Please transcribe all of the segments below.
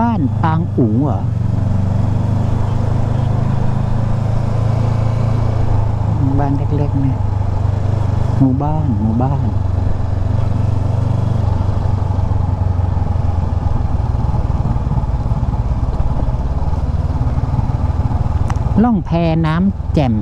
บ้านปางอุ๋งเหรอบ้านเล็กๆเนี่ยหมู่บ้านหมู่บ้านล่องแพน้ำแจ่ม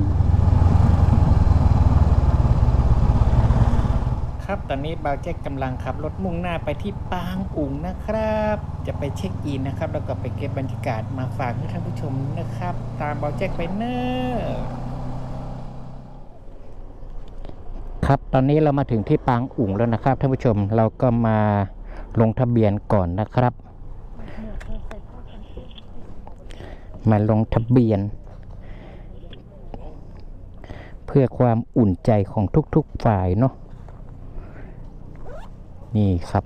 ครับต อนนี้บาวแจ็คกำลังขับรถมุ่งหน้าไปที่ปางอุ๋งนะครับ จะไปเช็คอินนะครับ แล้วก็ไปเก็บบรรยากาศมาฝากให้ท่านผู้ชมนะครับ ตามบาวแจ็คไปเนอะครับตอนนี้เรามาถึงที่ปางอุ๋งแล้วนะครับท่านผู้ชมเราก็มาลงทะเบียนก่อนนะครับ มาลงทะเบียน เพื่อความอุ่นใจของทุกๆฝ่ายเนาะ นี่ครับ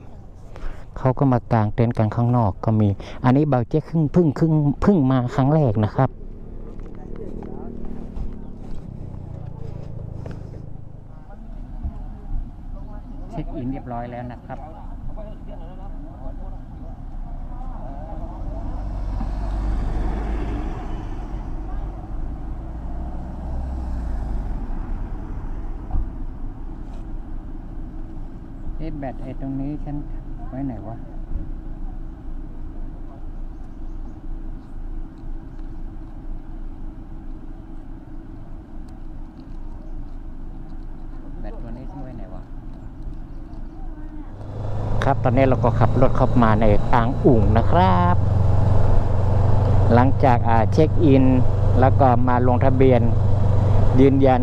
เขาก็มากางเต็นท์กันข้างนอกก็มี อันนี้เบาเจ๊ครึ่งพึ่งครึ่งพึ่งมาครั้งแรกนะครับ เช็คอินเรียบร้อยแล้วนะครับ อ๊ะแบตไอ้ตรงนี้ฉันไว้ไหนวะแบตตัวนี้ไว้ไหนวะครับตอนนี้เราก็ขับรถเข้ามาในปางอุ่งนะครับ หลังจากเช็คอิน แล้วก็มาลงทะเบียนยืนยัน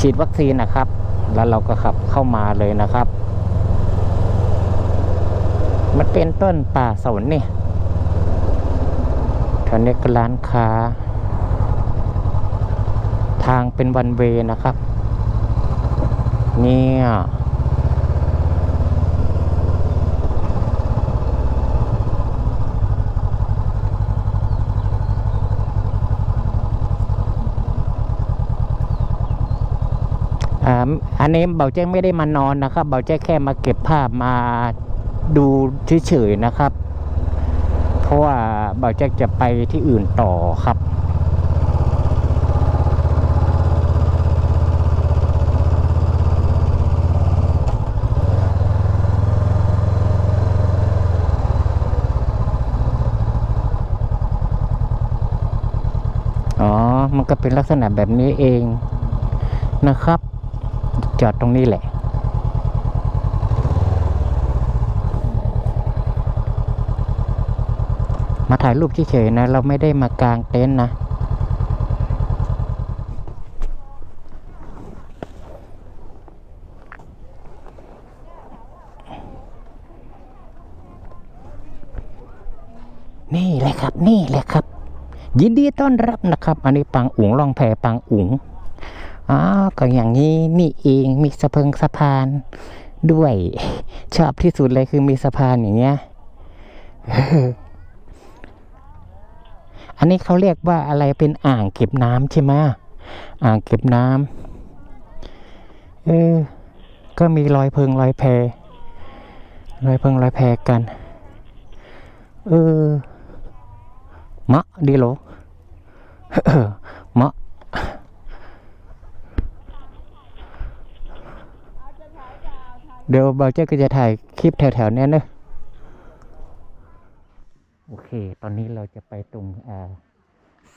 ฉีดวัคซีนนะครับ แล้วเราก็ขับเข้ามาเลยนะครับ มันเป็นต้นป่าสนนี่แถวนี้ก็ร้านค้า ทางเป็นวันเวนะครับ เนี่ย อันนี้เบาแจ้งไม่ได้มานอนนะครับ เบาแจ้งแค่มาเก็บภาพมาดูเฉยๆนะครับ เพราะว่าเบาแจ้งจะไปที่อื่นต่อครับอ๋อ มันก็เป็นลักษณะแบบนี้เองนะครับ จอดตรงนี้แหละ มาถ่ายรูปเฉยๆนะ เราไม่ได้มากางเต็นท์นะ นี่แหละครับ นี่แหละครับ ยินดีต้อนรับนะครับ อันนี้ปังอุ๋งล่องแพปังอุ๋ง อ๋อก็อย่างนี้นี่เองมีสะเพิงสะพานด้วยชอบที่สุดเลยคือมีสะพานอย่างเงี้ย อันนี้เขาเรียกว่าอะไรเป็นอ่างเก็บน้ำใช่ไหมอ่างเก็บน้ำเออก็มีรอยเพิงรอยแพรอยเพิงรอยแพกัน เออมะดีโหลมะ เดี๋ยวเบาเจ้าก็จะถ่ายคลิปแถวๆนี้เนอะโอเค ตอนนี้เราจะไปตรง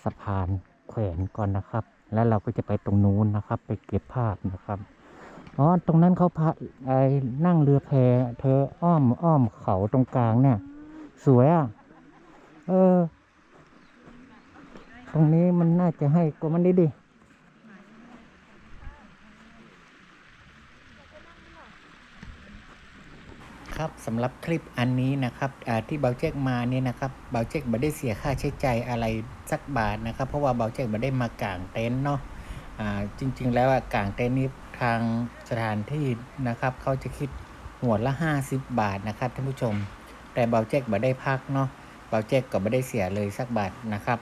สะพานแขวนก่อนนะครับ แล้วเราก็จะไปตรงนู้นนะครับ ไปเก็บภาพนะครับ อ๋อ ตรงนั้นเขาพาไอ้นั่งเรือแพเธออ้อมอ้อมเขาตรงกลางเนี่ย สวยอะ เออ ตรงนี้มันน่าจะให้กว่ามันดิดิ ครับสำหรับคลิปอันนี้นะครับที่เบาเจ๊กมาเนี่ยนะครับเบาเจ๊กไม่ได้เสียค่าใช้จ่ายอะไรสักบาทนะครับ เพราะว่าเบาเจ๊กไม่ได้มากางเต็นท์เนาะจริง ๆ แล้วกางเต็นท์นี้ทางสถานที่นะครับเขาจะคิดหัวละ 50 บาทนะครับท่านผู้ชม แต่เบาเจ๊กไม่ได้พักเนาะเบาเจ๊กก็ไม่ได้เสียเลยสักบาทนะครับ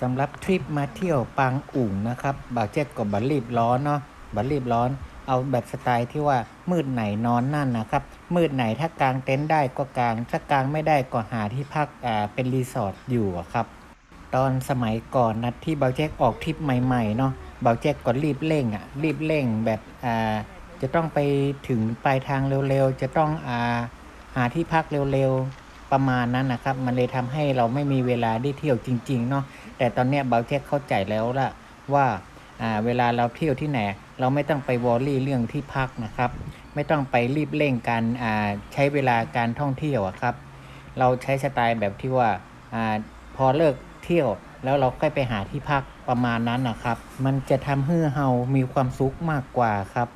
สำหรับทริปมาเที่ยวปางอุ๋งนะครับเบาวแจ็คก็บัลรีบร้อนเนาะบัลรีบร้อน เอาแบบสไตล์ที่ว่ามืดไหนนอนนั่นนะครับ มืดไหนถ้ากางเต็นท์ได้ก็กางถ้ากางไม่ได้ก็หาที่พักอ่าเป็นรีสอร์ทอยู่ครับ ตอนสมัยก่อนนะที่เบาแจ็คออกทริปใหม่ๆเนาะเบาแจ็คก็รีบเร่งอะรีบเร่งแบบอ่าจะต้องไปถึงปลายทางเร็วๆจะต้องอ่าหาที่พักเร็วๆประมาณนั้นนะครับ มันเลยทำให้เราไม่มีเวลาได้เที่ยวจริงๆเนาะแต่ตอนเนี้ยเบาแจ็คเข้าใจแล้วละว่าอ่าเวลาเราเที่ยวที่ไหน เราไม่ต้องไปวอรี่เรื่องที่พักนะครับ ไม่ต้องไปรีบเร่งการใช้เวลาการท่องเที่ยวครับ เราใช้สไตล์แบบที่ว่าอาพอเลิกเที่ยวแล้วเราค่อยไปหาที่พักประมาณนั้นนะครับ มันจะทำให้เฮามีความสุขมากกว่าครับ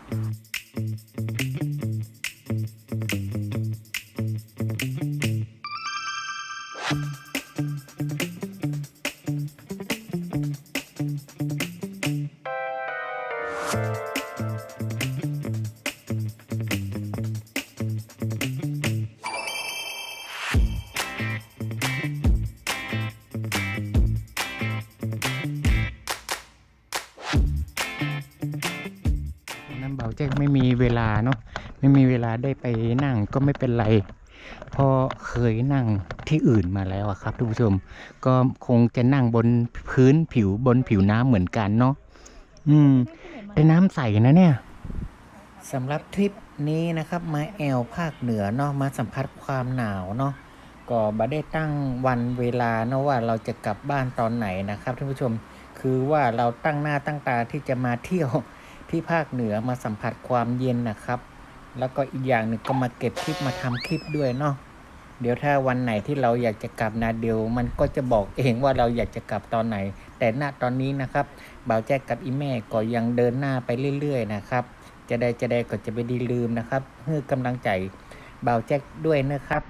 แจ้งไม่มีเวลาเนาะไม่มีเวลาได้ไปนั่งก็ไม่เป็นไรพอเคยนั่งที่อื่นมาแล้วครับทุกผู้ชม ก็คงจะนั่งบนพื้นผิวบนผิวน้ำเหมือนกันเนาะอืมแต่น้ำใสนะเนี่ยสำหรับทริปนี้นะครับ มาแอลภาคเหนือเนาะมาสัมผัสความหนาวเนาะก็บ่ได้ตั้งวันเวลาเนาะว่าเราจะกลับบ้านตอนไหนนะครับท่านผู้ชมคือว่าเราตั้งหน้าตั้งตาที่จะมาเที่ยว ที่ภาคเหนือมาสัมผัสความเย็นนะครับ แล้วก็อีกอย่างหนึ่งก็มาเก็บคลิปมาทำคลิปด้วยเนาะเดี๋ยวถ้าวันไหนที่เราอยากจะกลับนาเดี๋ยวมันก็จะบอกเองว่าเราอยากจะกลับตอนไหน แต่ณตอนนี้นะครับบ่าวแจ๊กกับอีแม่ก็ยังเดินหน้าไปเรื่อย ๆ นะครับ จะได้จะได้ก็จะไปดีลืมนะครับเพื่อกำลังใจบ่าวแจ๊กด้วยนะครับ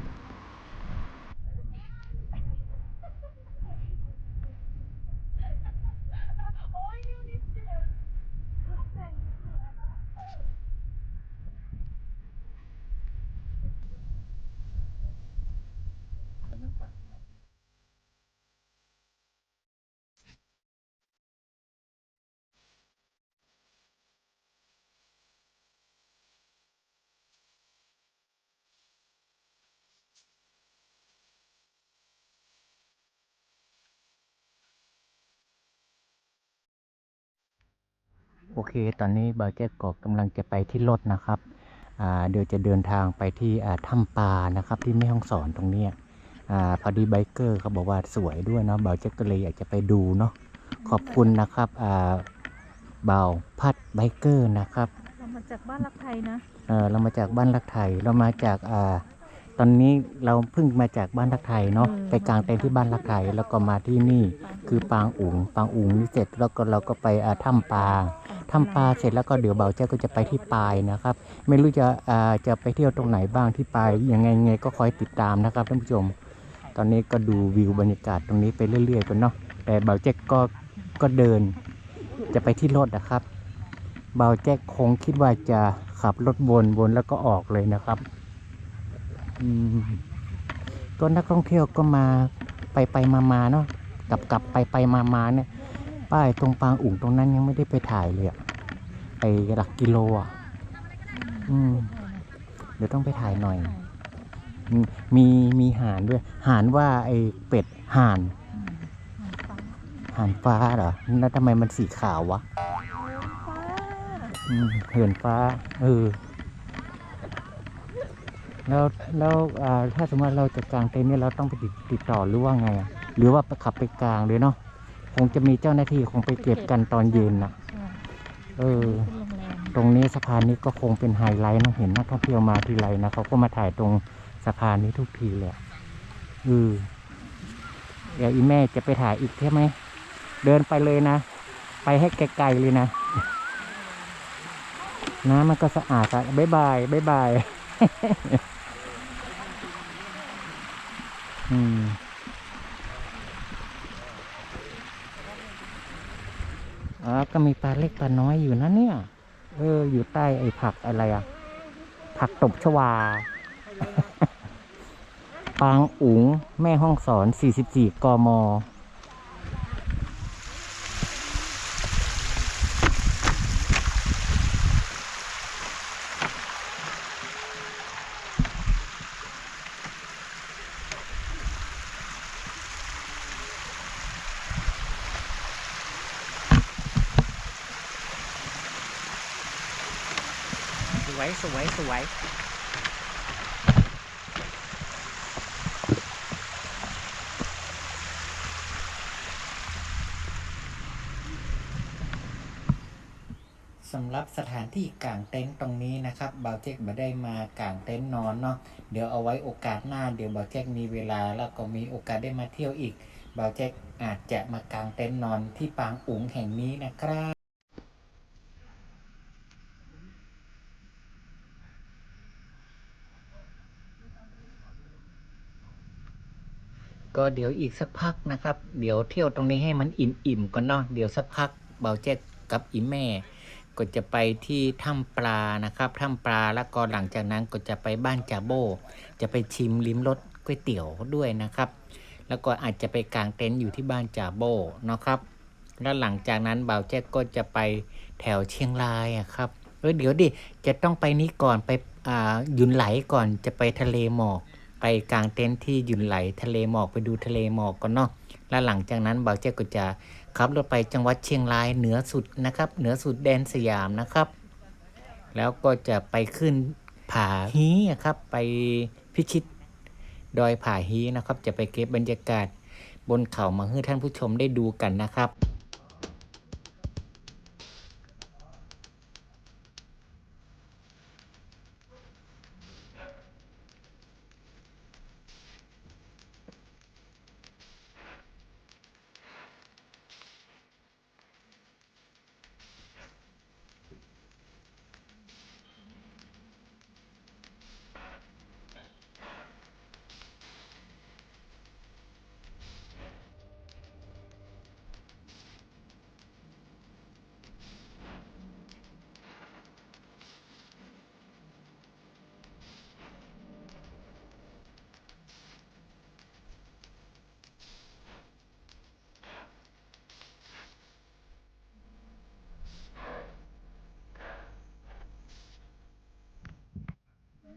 โอเค ตอนนี้บาวเจ็ก็กำลังจะไปที่รถนะครับอ่าเดี๋ยวจะเดินทางไปที่อ่าถ้ำปลานะครับที่แม่ห้องสอนตรงเนี้ยอ่าพอดีไบเกอร์เขาบอกว่าสวยด้วยเนาะบาวเจ็ก็เลยอยากจะไปดูเนาะ ขอบคุณนะครับอ่าบ่าวพัดไบเกอร์นะครับ เรามาจากบ้านรักไทยนะ เออเรามาจากบ้านรักไทย เรามาจากอ่า ตอนนี้เราเพิ่งมาจากบ้านรักไทยเนาะไปกางเต็นท์ที่บ้านรักไทยแล้วก็มาที่นี่ คือปางอุ๋งปางอุ๋งนี่เสร็จแล้วก็เราก็ไปอ่าถ้ำปลาทำปลาเสร็จแล้วก็เดี๋ยวเบาเจ้าก็จะไปที่ปายนะครับ ไม่รู้จะอ่าจะไปเที่ยวตรงไหนบ้างที่ปายยังไงไงก็คอยติดตามนะครับท่านผู้ชม ตอนนี้ก็ดูวิวบรรยากาศตรงนี้ไปเรื่อยๆกันเนาะแต่เบาแจ็คก็ก็เดิน จะไปที่รถนะครับ เบาแจ็คคงคิดว่าจะขับรถวนวนแล้วก็ออกเลยนะครับ อืมตัวนักท่องเที่ยวก็มาไปไปมามาๆเนาะกลับกลับไปไปมามาๆเนี่ย ป้ายตรงปางอุ่งตรงนั้นยังไม่ได้ไปถ่ายเลยอะไปหลักกิโลอะอืมเดี๋ยวต้องไปถ่ายหน่อยอืมมีมีห่านด้วย ห่านว่าไอเป็ดห่านห่านฟ้าเหรอแล้วทำไมมันสีขาววะฟ้าอืมเหินฟ้า เออ แล้วแล้วอ่าถ้าสมมติว่าเราจะกางเต็นท์เนี่ยเราต้องไปติดติดต่อหรือว่าไงอะหรือว่าไปขับไปกลางเลยเนาะคงจะมีเจ้าหน้าที่คงไปเก็บกันตอนเย็นน่ะใช่เออเป็นโรงแรมตรงนี้สะพานนี้ก็คงเป็นไฮไลท์นะเห็นนักท่องเที่ยวมาทีไรนะเขาก็มาถ่ายตรงสะพานนี้ทุกทีเลยอะเออเดี๋ยวอีแม่จะไปถ่ายอีกใช่ไหมเดินไปเลยนะ ไปให้ไกลๆเลยนะน้ำมันก็สะอาดอะบ๊ายบายบ๊ายบาย อืมอ๋อก็มีปลาเล็กปลาน้อยอยู่นะเนี่ย เออ อยู่ใต้ไอ้ผักอะไรอะผักตบชวา ปางอุ๋ง แม่ห้องสอน 44 กม วยสวยสวยสำหรับสถานที่กางเต็นท์ตรงนี้นะครับเบาเจ๊กมาได้มากางเต็นท์นอนเนาะเดี๋ยวเอาไว้โอกาสหน้าเดี๋ยวเบาเจ๊กมีเวลาแล้วก็มีโอกาสได้มาเที่ยวอีกเบาเจ๊กอาจจะมากางเต็นท์นอนที่ปางอุ๋งแห่งนี้นะครับ ก็เดี๋ยวอีกสักพักนะครับ เดี๋ยวเที่ยวตรงนี้ให้มันอิ่มๆก่อนเนาะเดี๋ยวสักพักเบาแจ๊กกับอีแม่ ก็จะไปที่ถ้ำปลานะครับถ้ำปลาแล้วก็หลังจากนั้นก็จะไปบ้านจาโบ จะไปชิมลิ้มรสก๋วยเตี๋ยวด้วยนะครับ แล้วก็อาจจะไปกางเต็นท์อยู่ที่บ้านจาโบนะครับ แล้วหลังจากนั้นเบาแจ๊กก็จะไปแถวเชียงรายอะครับเออเดี๋ยวดิจะต้องไปนี้ก่อนไปอ่ายุนไหลก่อนจะไปทะเลหมอก ไปกลางเต็นท์ที่หยุนไหลทะเลหมอกไปดูทะเลหมอกก่อนเนาะแล้วหลังจากนั้นเบาวเจ๊ก็จะขับรถไปจังหวัดเชียงรายเหนือสุดนะครับ เหนือสุดแดนสยามนะครับ แล้วก็จะไปขึ้นผาฮีอะครับไปพิชิตดอยผาฮีนะครับ จะไปเก็บบรรยากาศบนเขามาให้ท่านผู้ชมได้ดูกันนะครับ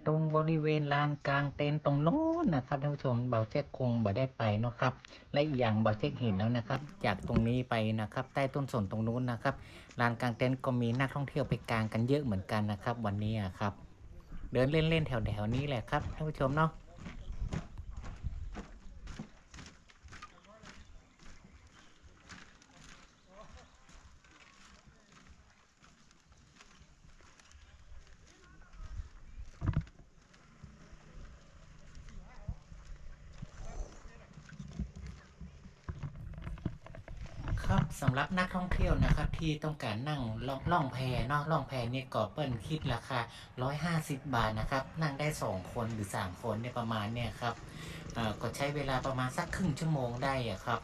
ตรงบริเวณลานกลางเต็นท์ตรงโน้นนะครับท่านผู้ชมเบาเช็คคงบ่ได้ไปนะครับ และอีกอย่างเบาเช็คเห็นแล้วนะครับ จากตรงนี้ไปนะครับ ใต้ต้นสนตรงนู้นนะครับลานกลางเต็นท์ก็มีนักท่องเที่ยวไปกลางกันเยอะเหมือนกันนะครับ วันนี้อะครับ เดินเล่นๆแถวๆนี้แหละครับท่านผู้ชมเนาะ ครับสำหรับนักท่องเที่ยวนะครับที่ต้องการนั่งล่ององแพเนาะล่องแพนี่ก็เปิ้ลคิดราคา 150 บาทนะครับ นั่งได้ 2 คนหรือ 3 คนเนี่ยประมาณเนี่ยครับก็ใช้เวลาประมาณสักครึ่งชั่วโมงได้อะครับ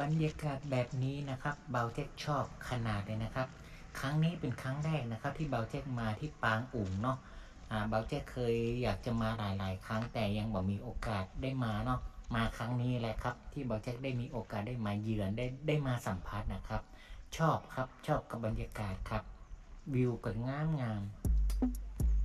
บรรยากาศแบบนี้นะครับเบาเจ็กชอบขนาดเลยนะครับ ครั้งนี้เป็นครั้งแรกนะครับ ที่เบาเจ็กมาที่ปางอุ๋งเนาะเบาเจ็กเคยอยากจะมาหลาย ๆ ครั้งแต่ยังบ่มีโอกาสได้มาเนาะ มาครั้งนี้แหละครับ ที่บอแจ็คได้มีโอกาสได้มาเยือนได้ได้มาสัมผัสนะครับ ชอบครับชอบกับบรรยากาศครับ วิวก็งามงาม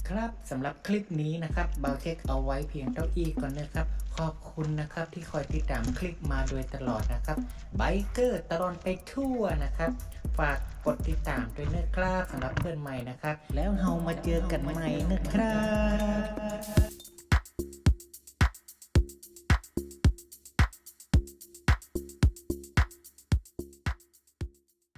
ครับสำหรับคลิปนี้นะครับเบาเช็คเอาไว้เพียงเท่าอี้ก่อนนะครับ ขอบคุณนะครับที่คอยติดตามคลิปมาโดยตลอดนะครับไบเกอร์ตลอดไปทั่วนะครับ ฝากกดติดตามด้วยนะครับสำหรับเพื่อนใหม่นะครับ แล้วเรามาเจอกันใหม่นะครับ